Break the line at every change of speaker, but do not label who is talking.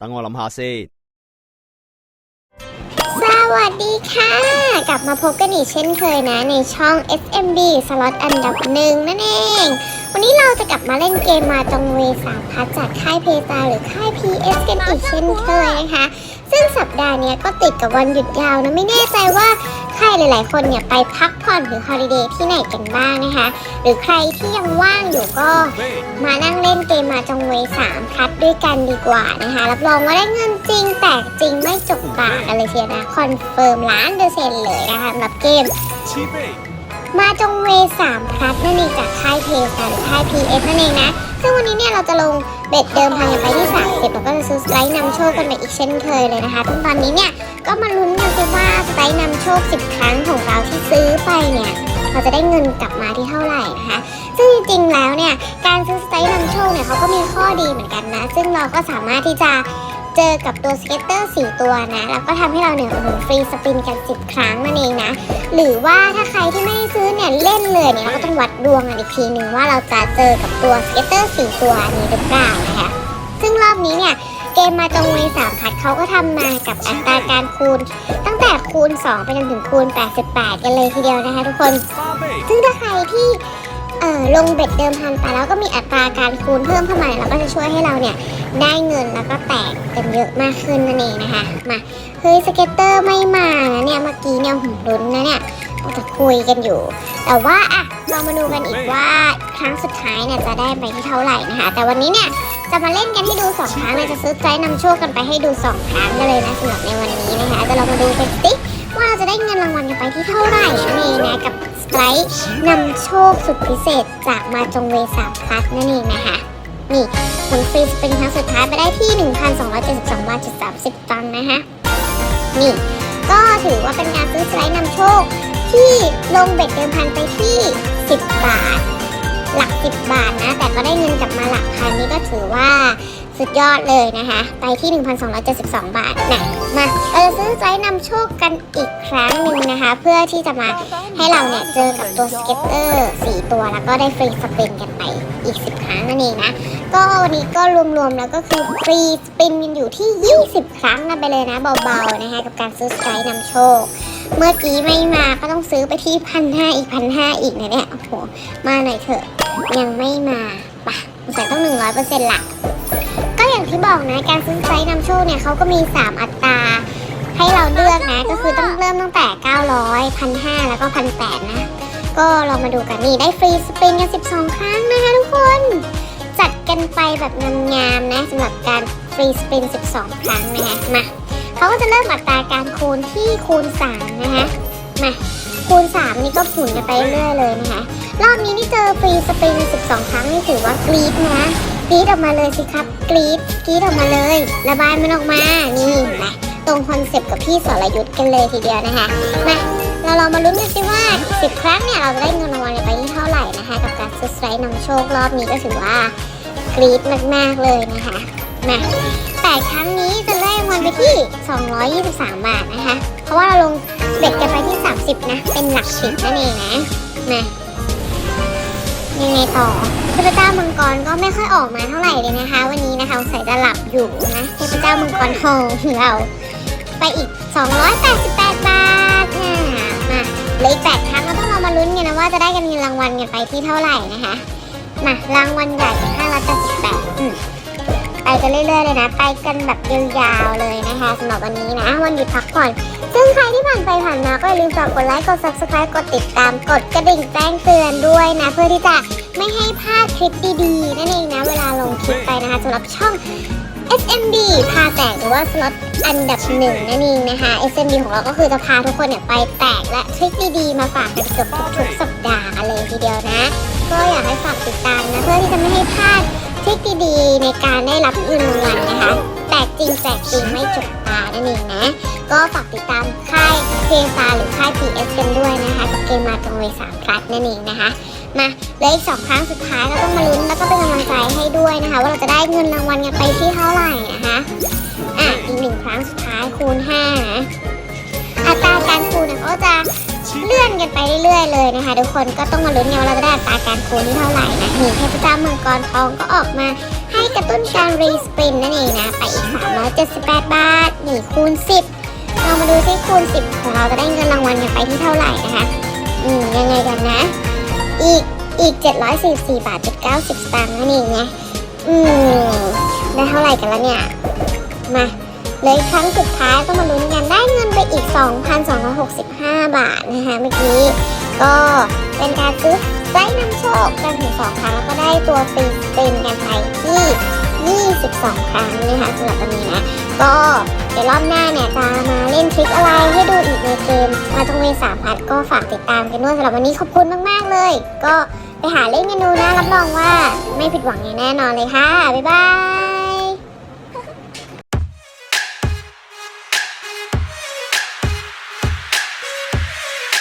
等我谂下先。
สวัสดีค่ะ กลับมาพบกันอีกเช่นเคยนะ ในช่อง SMB สล็อตอันดับหนึ่งนั่นเอง วันนี้เราจะกลับมาเล่นเกมมาจงเวสามพัทจากค่ายเพซาหรือค่าย PS กันอีกเช่นเคยนะคะ ซึ่งสัปดาห์เนี้ยก็ติดกับวันหยุดยาวนะ ไม่แน่ใจว่าใ ครหลายๆ คนเนี่ยไปพักผ่อนหรือฮอลิเดย์ที่ไหนกันบ้างนะคะ หรือใครที่ยังว่างอยู่ก็มานั่งเล่นเกมมาจงเวสามพัดด้วยกันดีกว่านะคะ รับรองว่าได้เงินจริงแตกจริงไม่จุกปากกันเลยเชียวนะ คอนเฟิร์มล้านเปอร์เซ็นต์เลยนะคะสำหรับเกม，มาจงเวสามพลัดนั่นเองจากค่ายเพสหรือค่าย PS นั่นเองนะ ซึ่งวันนี้เนี่ยเราจะลงเบ็ดเดิมพันกันไปที่ 30 แล้วก็จะซื้อสไลด์นำโชคกันไปอีกเช่นเคยเลยนะคะซึ่งตอนนี้เนี่ยก็มาลุ้นกันสิว่า โชค 10 ครั้งของเราที่ซื้อไปเนี่ยเราจะได้เงินกลับมาที่เท่าไหร่นะคะ ซึ่งจริงๆแล้วเนี่ยการซื้อสไตล์นำโชคเนี่ยเขาก็มีข้อดีเหมือนกันนะ ซึ่งเราก็สามารถที่จะเจอกับตัวสเก็ตเตอร์4ตัวนะ แล้วก็ทำให้เราเนี่ยโอ้โหฟรีสปินกัน 10 ครั้งนั่นเองนะ หรือว่าถ้าใครที่ไม่ได้ซื้อเนี่ยเล่นเลยเนี่ยเราก็ต้องวัดดวงกันอีกทีหนึ่งว่าเราจะเจอกับตัวสเก็ตเตอร์4ตัวนี้หรือเปล่านะคะ ซึ่งรอบนี้เนี่ย เกมมาจงเวยสามพัดเขาก็ทำมากับอัตราการคูณ ตั้งแต่คูณ 2 ไปจนถึงคูณ 88 กันเลยทีเดียวนะคะทุกคน
八倍，
ซึ่งถ้าใครที่เอ่อลงเบ็ดเดิมพันไปแล้วก็มีอัตราการคูณเพิ่มเข้ามาแล้วก็จะช่วยให้เราเนี่ยได้เงินแล้วก็แตกกันเยอะมากขึ้นนั่นเองนะคะ มาเฮ้ยสเก็ตเตอร์ไม่มานะเนี่ยเมื่อกี้เนี่ยหุ่นลุ้นนะเนี่ยเราจะคุยกันอยู่ แต่ว่าอะเรามาดูกันอีกว่าครั้งสุดท้ายเนี่ยจะได้ไปที่เท่าไหร่นะคะ แต่วันนี้เนี่ย จะมาเล่นกันให้ดูสองครั้งเลยจะซื้อใจนำโชคกันไปให้ดูสองครั้งกันเลยนะสำหรับในวันนี้นะคะจะเรามาดูกันสิว่าเราจะได้เงินรางวัลกันไปที่เท่าไหร่นั่นเองนะกับสไลด์นำโชคสุดพิเศษจากมาจงเวสามพลัดนั่นเองนะคะนี่ผลฟรีสปรินครั้งสุดท้ายไปได้ที่ 1,272บาทจุด30 ตังค์นะคะนี่ก็ถือว่าเป็นการซื้อสไลด์นำโชคที่ลงเบ็ดเดิมพันไปที่ 10 บาท หลัก 10 บาทนะ แต่ก็ได้เงินกลับมาหลักพันนี่ก็ถือว่าสุดยอดเลยนะคะ ไปที่ 1,272 บาทนะมาเราจะซื้อไซส์นำโชคกันอีกครั้งหนึ่งนะคะ เพื่อที่จะมาให้เราเนี่ยเจอกับตัวสเก็ตเตอร์4ตัวแล้วก็ได้ฟรีสปินกันไปอีก 10 ครั้งนั่นเองนะ ก็วันนี้ก็รวมๆแล้วก็คือฟรีสปินกันอยู่ที่ 20 ครั้งกันไปเลยนะเบาๆนะคะกับการซื้อไซส์นำโชคเมื่อกี้ไม่มาก็ต้องซื้อไปที่พันห้าอีกพันห้าอีกนะเนี่ย โอ้โห มาหน่อยเถอะ ยังไม่มาปะใส่ต้องหนึ่งร้อยเปอร์เซ็นต์ละก็อย่างที่บอกนะ การซื้อไซส์นำโชคเนี่ยเขาก็มี 3 อัตรา ให้เราเลือกนะ ก็คือต้องเริ่มตั้งแต่ 900 1,500 แล้วก็ 1,800 นะ ก็ลองมาดูกันนี่ได้ฟรีสปินกัน 12 ครั้งนะคะทุกคน จัดกันไปแบบงามๆนะสำหรับการฟรีสปิน 12 ครั้งนะคะมาเขาก็จะเริ่มอัตราการคูณที่คูณ 3 นะคะมาคูณ 3 นี่ก็หมุนกันไปเรื่อยเลยนะคะ รอบนี้นี่เจอฟรีสปิน12 ครั้งนี่ถือว่ากรี๊ดนะกรี๊ดออกมาเลยสิครับกรี๊ดกรี๊ดออกมาเลย ระบายมันออกมา นี่นะตรงคอนเซปต์กับพี่สรยุทธ์กันเลยทีเดียวนะคะ มาเราลองมาลุ้นกันสิว่า 10 ครั้งเนี่ย เราจะได้เงินรางวัลไปที่เท่าไหร่นะคะ กับการซื้อสไลด์นำโชครอบนี้ก็ถือว่ากรี๊ดมากๆเลยนะคะมาแต่ครั้งนี้จะได้รางวัลไปที่ 223 บาทนะคะ เพราะว่าเราลงเบ็ดกันไปที่ 30 นะ เป็นหลักสิบนั่นเองนะมา ยังไงต่อเทพเจ้ามังกรก็ไม่ค่อยออกมาเท่าไหร่เลยนะคะ วันนี้นะคะใส่จะหลับอยู่นะเทพเจ้ามังกรทองของเรา ไปอีก 288 บาทนะมาเหลืออีก8ครั้งเราต้องเรามาลุ้นกันนะว่าจะได้กันเงินรางวัลกันไปที่เท่าไหร่นะคะมารางวัลใหญ่588อืม ไปกันเรื่อยๆเลยนะ ไปกันแบบยาวๆเลยนะคะสำหรับวันนี้นะ วันหยุดพักผ่อน ซึ่งใครที่ผ่านไปผ่านมาก็อย่าลืมฝากกดไลค์ กด subscribe กดติดตาม กดกระดิ่งแจ้งเตือนด้วยนะ เพื่อที่จะไม่ให้พลาดคลิปดีๆ นั่นเองนะ เวลาลงคลิปไปนะคะสำหรับช่อง SMB พาแตกหรือว่าสล็อตอันดับหนึ่งนั่นเองนะคะ SMB ของเราก็คือจะพาทุกคนเนี่ยไปแตกและทริคดีๆ มาฝากกันเกือบทุกๆสัปดาห์กันเลยทีเดียวนะ ก็อยากให้ฝากติดตามนะ เพื่อที่จะไม่ให้พลาด คดีๆ ในการได้รับเงินรางวัลนะคะ แตกจริงแจกจริงไม่จบตานั่นเองนะ ก็ฝากติดตามค่ายเพซาหรือค่าย PS กันด้วยนะคะกับเกมมาตรงเวสามพลัดนั่นเองนะคะ มาเหลืออีกสองครั้งสุดท้ายเราต้องมาลุ้นแล้วก็เป็นกำลังใจให้ด้วยนะคะ ว่าเราจะได้เงินรางวัลกันไปที่เท่าไหร่นะคะอะอีกหนึ่งครั้งสุดท้ายคูณห้านะอัตราการคูณก็จะ เลื่อนกันไปเรื่อยๆเลยนะคะทุกคนก็ต้องมาลุ้นกันว่าเราจะได้อัตราการคูณที่เท่าไหร่นะนี่เทพเจ้ามังกรทองก็ออกมาให้กระตุ้นการรีสปินนั่นเองนะ ไปอีก 378 บาทนี่คูณ 10 เรามาดูซิคูณ 10 ของเราจะได้เงินรางวัลกันไปที่เท่าไหร่นะคะอืมยังไงกันนะ อีกอีก 744 บาทจุด90สตางค์นั่นเองไงอืมได้เท่าไหร่กันแล้วเนี่ยมาเลยครั้งสุดท้ายต้องมา 2,265 บาทนะคะเมื่อกี้ ก็เป็นการซื้อไส้นำโชคกันถึงสองครั้งแล้วก็ได้ตัวฟรีสปินกันไปที่ 22 ครั้งนะคะสำหรับวันนี้นะ ก็เดี๋ยวรอบหน้าเนี่ยจะมาเล่นทริคอะไรให้ดูอีกในเกมมาตรงเวสามพัดก็ฝากติดตามกันด้วยสำหรับวันนี้ขอบคุณมากๆเลย ก็ไปหาเล่นกันดูนะรับรองว่าไม่ผิดหวังอย่างแน่นอนเลยค่ะ บ๊ายบาย